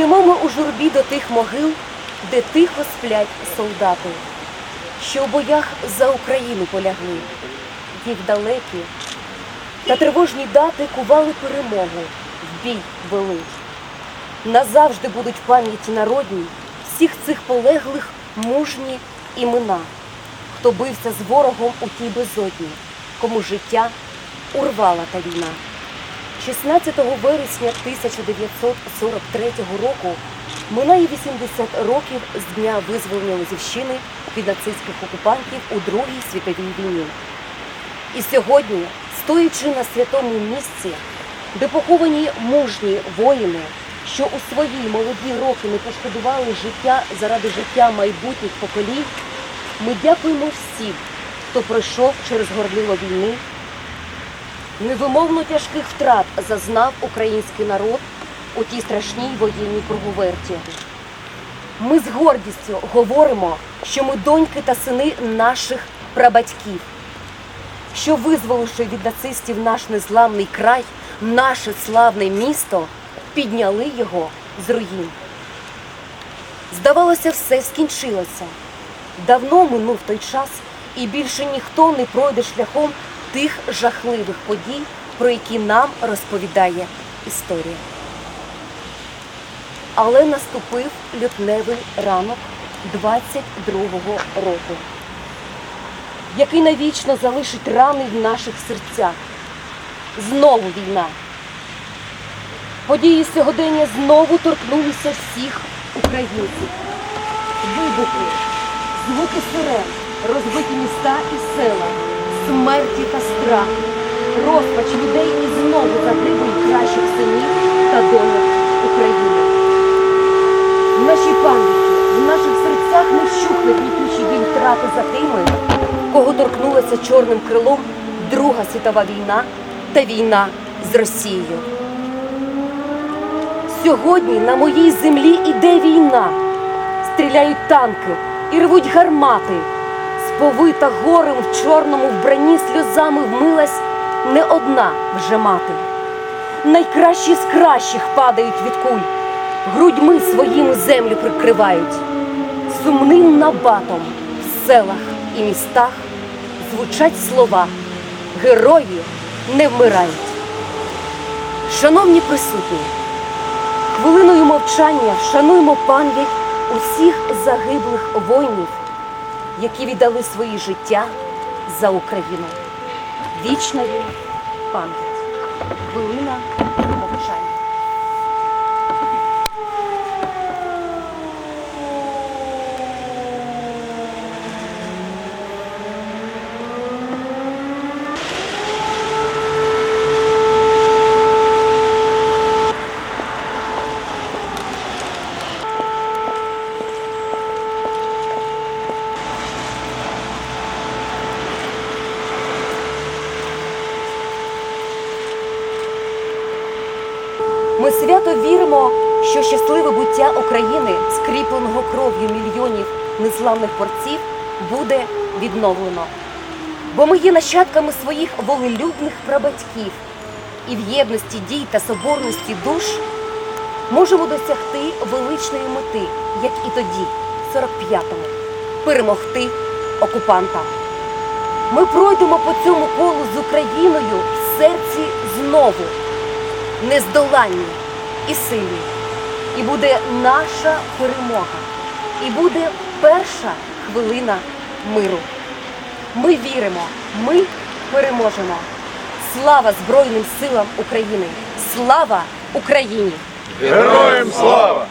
Йдемо ми у журбі до тих могил, де тихо сплять солдати, що у боях за Україну полягли. Їх далекі та тривожні дати кували перемогу, в бій вели. Назавжди будуть пам'яті народній всіх цих полеглих мужні імена, хто бився з ворогом у тій безодні, кому життя урвала та війна. 16 вересня 1943 року минає 80 років з дня визволення Лозівщини від нацистських окупантів у Другій світовій війні. І сьогодні, стоячи на святому місці, де поховані мужні воїни, що у свої молоді роки не пошкодували життя заради життя майбутніх поколінь, ми дякуємо всім, хто пройшов через горліло війни. Невимовно тяжких втрат зазнав український народ у тій страшній воєнній круговерті. Ми з гордістю говоримо, що ми доньки та сини наших прабатьків, що визволивши від нацистів наш незламний край, наше славне місто, підняли його з руїн. Здавалося, все скінчилося. Давно минув той час, і більше ніхто не пройде шляхом тих жахливих подій, про які нам розповідає історія. Але наступив лютневий ранок 22-го року, який навічно залишить рани в наших серцях. Знову війна. Події сьогодення знову торкнулися всіх українців. Вибухи, звуки сирен, розбиті міста і села, смерті та страх, розпач людей і знову загибель кращих синів та доньок України. В нашій пам'яті, в наших серцях не вщухне гнітючий біль втрати за тими, кого торкнулася чорним крилом Друга світова війна та війна з Росією. Сьогодні на моїй землі іде війна. Стріляють танки і рвуть гармати. Сповита горем в чорному вбранні сльозами вмилась не одна вже мати. Найкращі з кращих падають від куль, грудьми своїми землю прикривають. Сумним набатом в селах і містах звучать слова Герої не вмирають. Шановні присутні, Хвилиною мовчання вшануємо пам'ять усіх загиблих воїнів, які віддали свої життя за Україну. Вічна пам'ять. Хвилина мовчання. Ми свято віримо, що щасливе буття України, скріпленого кров'ю мільйонів незламних борців, буде відновлено. Бо ми є нащадками своїх волелюбних прабатьків і в єдності дій та соборності душ можемо досягти величної мети, як і тоді, в 45-му, перемогти окупанта. Ми пройдемо по цьому колу з Україною в серці знову нездоланні і сильні. І буде наша перемога. І буде перша хвилина миру. Ми віримо, ми переможемо. Слава Збройним силам України! Слава Україні! Героям слава!